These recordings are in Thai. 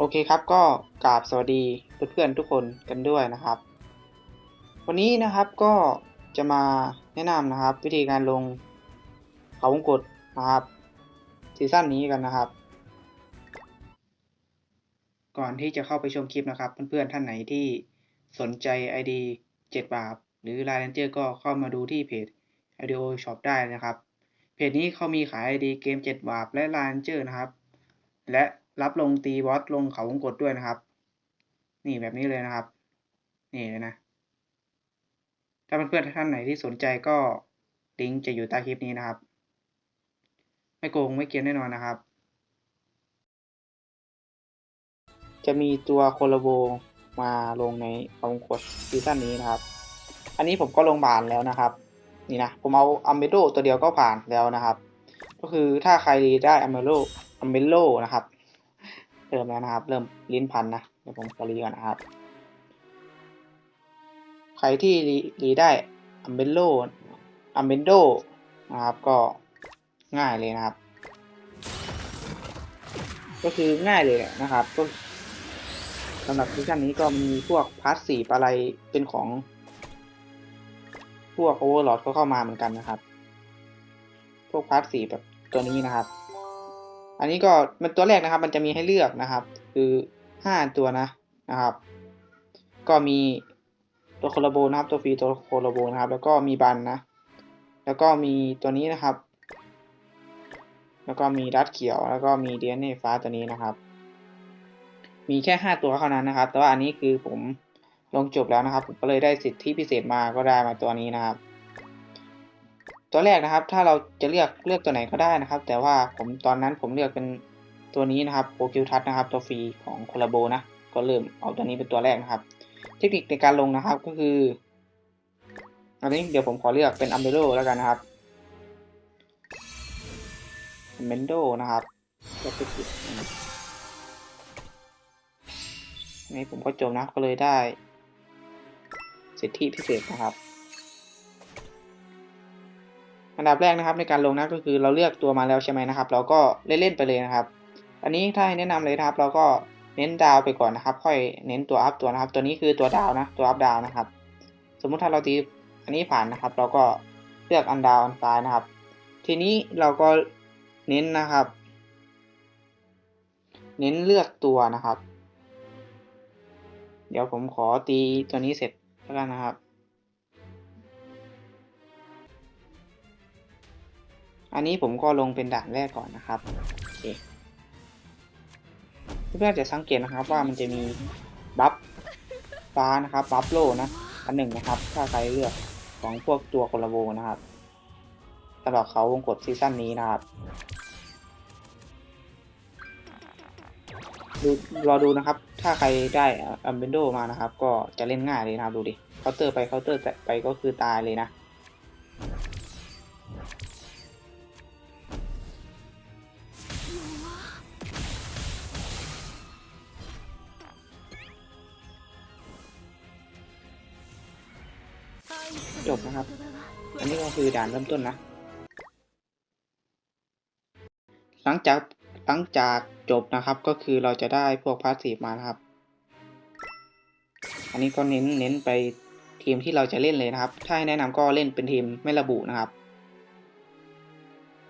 โอเคครับก็กราบสวัสดีเพื่อนๆทุกคนกันด้วยนะครับ วันนี้นะครับก็จะมาแนะนำนะครับ วิธีการลงเขาวงกดนะครับซีซั่นนี้กันนะครับ ก่อนที่จะเข้าไปชมคลิปนะครับ เพื่อนๆท่านไหนที่สนใจ ID 7 บาทหรือ Line Ranger ก็เข้ามาดูที่เพจ IDO Shop ได้นะครับ เพจนี้เขามีขาย ID เกม 7 บาทและ Line Ranger นะครับ และ รับลงตีบอสลงเขาวงกดด้วยนะครับ นี่แบบนี้เลยนะครับ นี่เลยนะ ถ้าเพื่อนๆท่านไหนที่สนใจก็ลิงก์จะอยู่ใต้คลิปนี้นะครับ ไม่โกงไม่เกียนแน่นอนนะครับ จะมีตัวโคโลโบมาลงในเขาวงกดซีซั่นนี้นะครับ อันนี้ผมก็ลงบานแล้วนะครับ นี่นะผมเอาอัมเบโดตัวเดียวก็ผ่านแล้วนะครับ ก็คือถ้าใครได้อัมเบโดอัมเบโลนะครับ เริ่มแล้วนะครับ เริ่มลิ้นพันนะเดี๋ยวผมขอรีก่อนนะครับ ใครที่รีได้อัมเบโลอัมเบนโดนะครับก็ง่ายเลยนะครับ ก็คือง่ายเลยนะครับก็สำหรับซีซั่นนี้ก็มีพวกพาร์ทสี่อะไรเป็นของ พวกโอเวอร์ลอดก็เข้ามาเหมือนกันนะครับ พวกพาร์ทสี่แบบตัวนี้นะครับ อันนี้ก็มันตัวแรกนะครับ มันจะมีให้เลือกนะครับ คือห้าตัวนะนะครับ ก็มีตัวโคโลโบนะครับ ตัวฟรีตัวโคโลโบนะครับ แล้วก็มีบันนะ แล้วก็มีตัวนี้นะครับ แล้วก็มีดัดเขียว แล้วก็มีเดียนเนฟ้าตัวนี้นะครับ มีแค่ห้าตัวเท่านั้นนะครับ แต่ว่าอันนี้คือผมลงจบแล้วนะครับ ผมก็เลยได้สิทธิพิเศษมาก็ได้มาตัวนี้นะครับ ตัวแรกนะครับ ถ้าเราจะเลือกเลือกตัวไหนก็ได้นะครับ แต่ว่าผมตอนนั้นผมเลือกเป็นตัวนี้นะครับโปรคิวทัสนะครับ ตัวฟรีของโคลาโบนะ ก็เริ่มเอาตัวนี้เป็นตัวแรกนะครับ เทคนิคในการลงนะครับก็คืออันนี้เดี๋ยวผมขอเลือกเป็นอัมเบโดแล้วกันนะครับอัมเบโดนะครับก็คือนี่ผมก็จบนะก็เลยได้ สิทธิพิเศษนะครับ อันดับแรกนะครับในการลงนะก็คือเราเลือกตัวมาแล้วใช่ไหมนะครับ เราก็เล่นๆไปเลยนะครับ อันนี้ถ้าให้แนะนำเลยนะครับ เราก็เน้นดาวไปก่อนนะครับ ค่อยเน้นตัวอัพตัวนะครับ ตัวนี้คือตัวดาวนะตัวอัพดาวนะครับ สมมุติถ้าเราตีอันนี้ผ่านนะครับ เราก็เลือกอันดาวอันซ้ายนะครับ ทีนี้เราก็เน้นนะครับ เน้นเลือกตัวนะครับ เดี๋ยวผมขอตีตัวนี้เสร็จแล้วกันนะครับ อันนี้ผมก็ลงเป็นด่านแรกก่อนนะครับโอเคเพื่อนๆจะสังเกตนะครับว่ามันจะมีบัฟฟ้านะครับบัฟโลนะอันหนึ่งนะครับถ้าใครเลือกของพวกตัวโคลาโบนะครับสำหรับเขาวงกดซีซั่นนี้นะครับดูรอดูนะครับ ถ้าใครได้อัมเบนโดมานะครับ ก็จะเล่นง่ายเลยนะครับดูดิเคาน์เตอร์ไปเคาน์เตอร์ไปก็คือตายเลยนะ เริ่มต้นนะ หลังจากหลังจากจบนะครับก็คือเราจะได้พวกพาสซีฟมานะครับ อันนี้ก็เน้นเน้นไปทีมที่เราจะเล่นเลยนะครับ ถ้าแนะนำก็เล่นเป็นทีมไม่ระบุนะครับ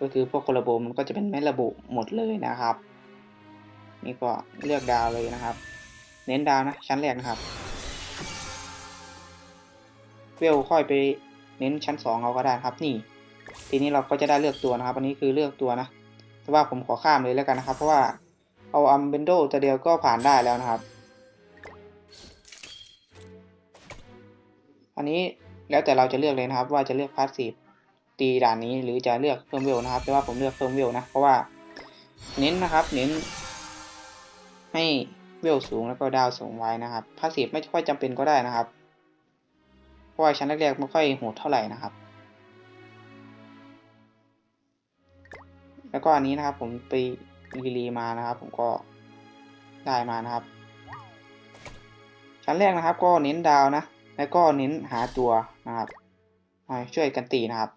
ก็คือพวกโคลาโบมันก็จะเป็นไม่ระบุหมดเลยนะครับ นี่ก็เลือกดาวเลยนะครับ เน้นดาวนะชั้นแรกนะครับเวลค่อยไป เน้นชั้นสองเอาก็ได้ครับนี่ ทีนี้เราก็จะได้เลือกตัวนะครับ อันนี้คือเลือกตัวนะ แต่ว่าผมขอข้ามเลยแล้วกันนะครับ เพราะว่าเอาอัมเบนโดตัวเดียวก็ผ่านได้แล้วนะครับ อันนี้แล้วแต่เราจะเลือกเลยนะครับ ว่าจะเลือกพาสซีฟตีด่านนี้หรือจะเลือกเพิ่มเวลนะครับ แต่ว่าผมเลือกเพิ่มเวลนะ เพราะว่าเน้นนะครับ เน้น ให้เวลสูงแล้วก็ดาวสูงไว้นะครับพาสซีฟไม่ค่อยจำเป็นก็ได้นะครับ ราะว่าชั้นแรกๆไม่ค่อยโหดเท่าไหร่นะครับ แล้วก็อันนี้นะครับผมไปรีรีมานะครับ ผมก็ได้มานะครับ ชั้นแรกนะครับ ก็เน้นดาวนะ แล้วก็เน้นหาตัวนะครับมาช่วยกันตีนะครับ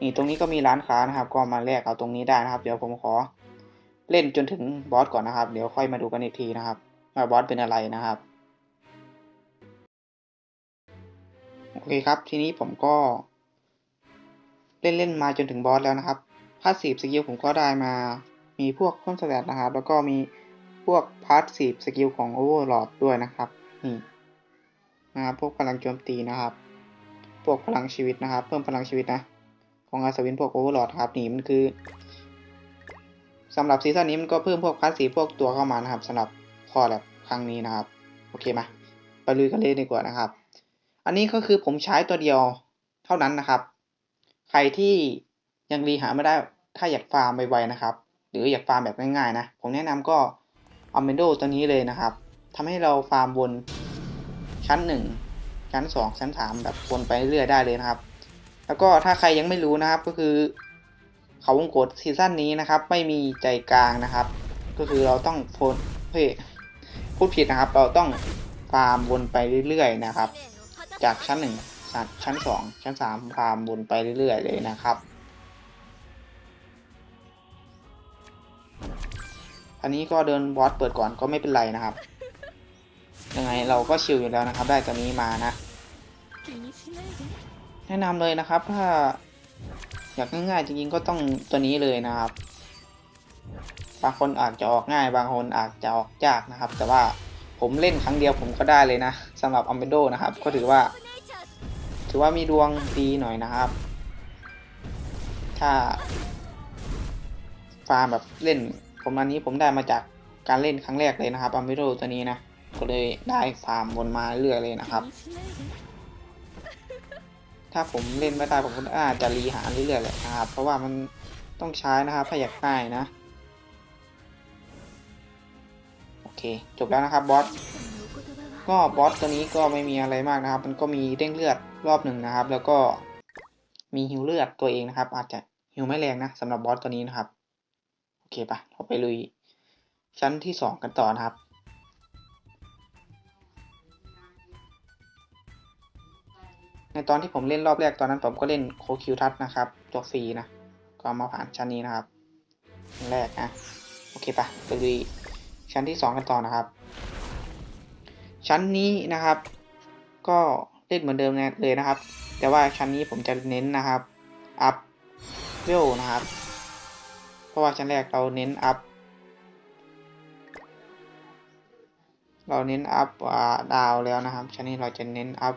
นี่ตรงนี้ก็มีร้านค้านะครับ ก็มาแลกเอาตรงนี้ได้นะครับ เดี๋ยวผมขอเล่นจนถึงบอสก่อนนะครับ เดี๋ยวค่อยมาดูกันอีกทีนะครับว่าบอสเป็นอะไรนะครับ เคครับ ทีนี้ผมก็ เล่นเล่นมาจนถึงบอสแล้วนะครับพาสซีฟสกิลผมก็ได้มา มีพวกเพิ่มสแตทนะครับ แล้วก็มีพวกพาสซีฟสกิลของโอเวอร์ลอดด้วยนะครับ นี่นะครับพวกพลังโจมตีนะครับ พวกพลังชีวิตนะครับ เพิ่มพลังชีวิตนะ ของอาสวินพวกโอเวอร์ลอดครับ นี่มันคือสำหรับซีซั่นนี้มันก็เพิ่มพวกพาสซีฟพวกตัวเข้ามานะครับสำหรับคอแบบครั้งนี้นะครับ โอเคมาไปลุยกันเลยดีกว่านะครับ อันนี้ก็คือผมใช้ตัวเดียวเท่านั้นนะครับ ใครที่ยังรีหาไม่ได้ถ้าอยากฟาร์มไวๆนะครับ หรืออยากฟาร์มแบบง่ายๆนะ ผมแนะนำก็เอาเมนโดตัวนี้เลยนะครับทำให้เราฟาร์มบนชั้น 1 ชั้น 2 ชั้น 3 แบบวนไปเรื่อยๆได้เลยนะครับ แล้วก็ถ้าใครยังไม่รู้นะครับก็คือ เขาวงกดซีซั่นนี้นะครับ ไม่มีใจกลางนะครับ ก็คือเราต้องโฟนเฮ้พูดผิดนะครับ เราต้องฟาร์มวนไปเรื่อยๆนะครับ จากชั้นหนึ่งชั้นสองชั้นสามพามวนไปเรื่อยๆเลยนะครับอันนี้ก็เดินบอสเปิดก่อนก็ไม่เป็นไรนะครับยังไงเราก็ชิลอยู่แล้วนะครับ ได้ตัวนี้มานะ แนะนำเลยนะครับ ถ้าอยากง่ายๆจริงๆก็ต้องตัวนี้เลยนะครับ บางคนอาจจะออกง่าย บางคนอาจจะออกยากนะครับ แต่ว่า ผมเล่นครั้งเดียวผมก็ได้เลยนะสำหรับอัมเบโดนะครับ ก็ถือว่า ถือว่ามีดวงดีหน่อยนะครับ ถ้า ฟาร์มแบบเล่น ผมอันนี้ผมได้มาจากการเล่นครั้งแรกเลยนะครับอัมเบโดตัวนี้นะก็เลยได้ฟาร์มวนมาเรื่อยเลยนะครับ ถ้าผมเล่นไม่ได้ผมก็อาจจะรีหาเรื่อยๆแหละนะครับ เพราะว่ามันต้องใช้นะครับถ้าอยากได้นะ จบแล้วนะครับบอสก็บอสตัวนี้ก็ไม่มีอะไรมากนะครับ มันก็มีเด้งเลือดรอบหนึ่งนะครับ แล้วก็มีหิวเลือดตัวเองนะครับ อาจจะหิวไม่แรงนะสำหรับบอสตัวนี้นะครับ โอเคปะเราไปลุยชั้นที่สองกันต่อนะครับในตอนที่ผมเล่นรอบแรกตอนนั้นผมก็เล่นโคคิวทัสนะครับ ตัวฟรีนะ ก็มาผ่านชั้นนี้นะครับแรกนะ โอเคปะไปลุย ชั้นที่สองกันต่อนะครับ ชั้นนี้นะครับ ก็เล่นเหมือนเดิมเลยนะครับ แต่ว่าชั้นนี้ผมจะเน้นนะครับอัพเวลนะครับ เพราะว่าชั้นแรกเราเน้นอัพเราเน้นอัพดาวแล้วนะครับ ชั้นนี้เราจะเน้นอัพ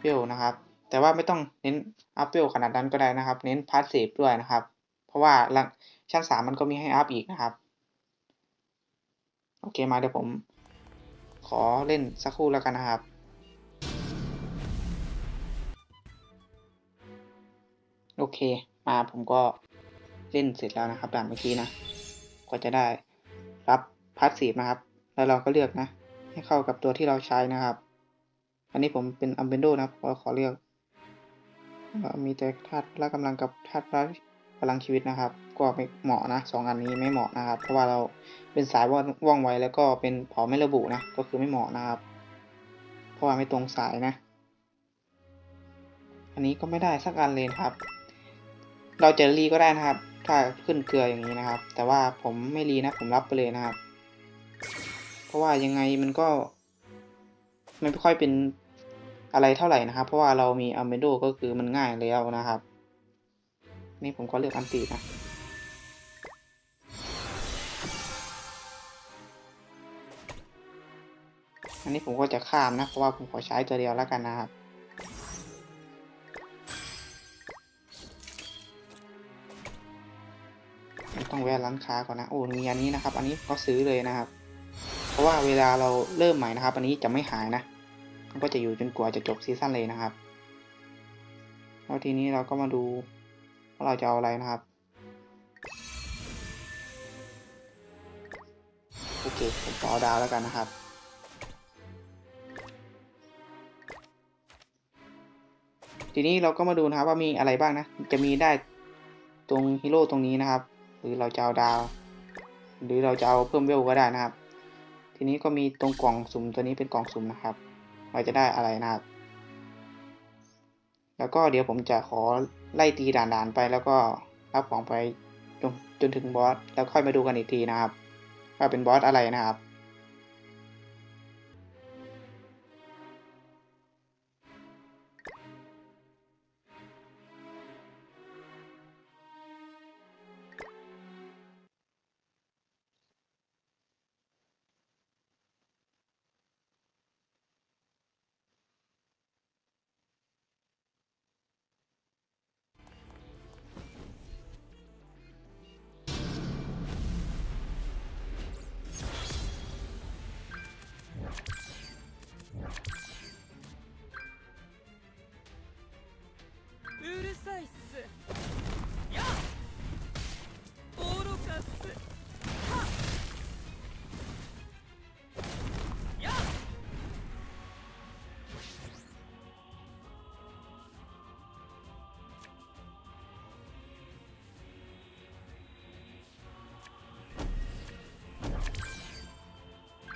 เวลนะครับ แต่ว่าไม่ต้องเน้นอัพเวลขนาดนั้นก็ได้นะครับ เน้นพาสซีฟด้วยนะครับ เพราะว่าชั้นสามมันก็มีให้อัพอีกนะครับ โอเคมาเดี๋ยวผม ขอเล่นสักครู่แล้วกันนะครับ โอเค มาผมก็เล่นเสร็จแล้วนะครับด่านเมื่อกี้นะก็จะได้รับพาสซีฟนะครับ แล้วเราก็เลือกนะ ให้เข้ากับตัวที่เราใช้นะครับ อันนี้ผมเป็นอัมเบนโดนะครับก็ขอเลือกมีแต่ธาตุพละกำลังกับธาตุพละพลังชีวิตนะครับ ก็ไม่เหมาะนะสองอันนี้ไม่เหมาะนะครับ เพราะว่าเราเป็นสายว่องว่องไวแล้วก็เป็นเผาไม่ระบุนะ ก็คือไม่เหมาะนะครับ เพราะว่าไม่ตรงสายนะ อันนี้ก็ไม่ได้สักอันเลยครับ เราจะรีก็ได้นะครับ ถ้าขึ้นเกลืออย่างนี้นะครับ แต่ว่าผมไม่รีนะ ผมรับไปเลยนะครับ เพราะว่ายังไงมันก็มันไม่ค่อยเป็นอะไรเท่าไหร่นะครับ เพราะว่าเรามีอัมเบโดก็คือมันง่ายแล้วนะครับ นี่ผมก็เลือกอันตีนะ อันนี้ผมก็จะข้ามนะ เพราะว่าผมขอใช้ตัวเดียวแล้วกันนะครับ ต้องแวะร้านค้าก่อนนะ โอ้ มีอันนี้นะครับ อันนี้ก็ซื้อเลยนะครับ เพราะว่าเวลาเราเริ่มใหม่นะครับ อันนี้จะไม่หายนะ มันก็จะอยู่จนกว่าจะจบซีซั่นเลยนะครับ แล้วทีนี้เราก็มาดูว่าเราจะเอาอะไรนะครับโอเค ผมขอเอาดาวแล้วกันนะครับ ทีนี้เราก็มาดูนะครับว่ามีอะไรบ้างนะ จะมีได้ตรงฮีโร่ตรงนี้นะครับ หรือเราจะเอาดาว หรือเราจะเอาเพิ่มเวลก็ได้นะครับ ทีนี้ก็มีตรงกล่องสุ่มตัวนี้เป็นกล่องสุ่มนะครับ เราจะได้อะไรนะครับ แล้วก็เดี๋ยวผมจะขอไล่ตีด่านๆไปแล้วก็รับของไปจนจนถึงบอสแล้วค่อยมาดูกันอีกทีนะครับ ว่าเป็นบอสอะไรนะครับ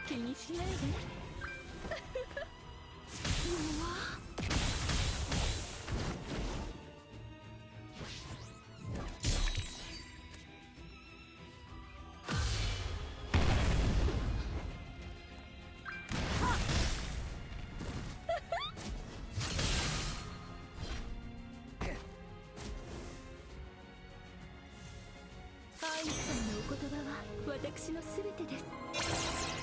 気にしないで。愛さんのお言葉は私の全てです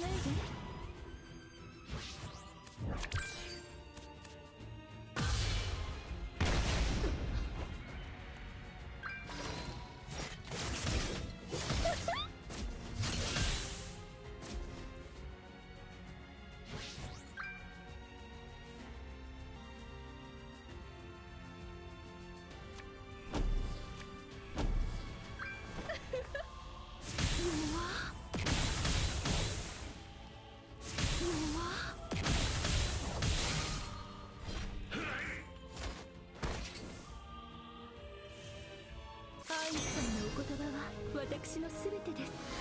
Slowly. 私の全てです。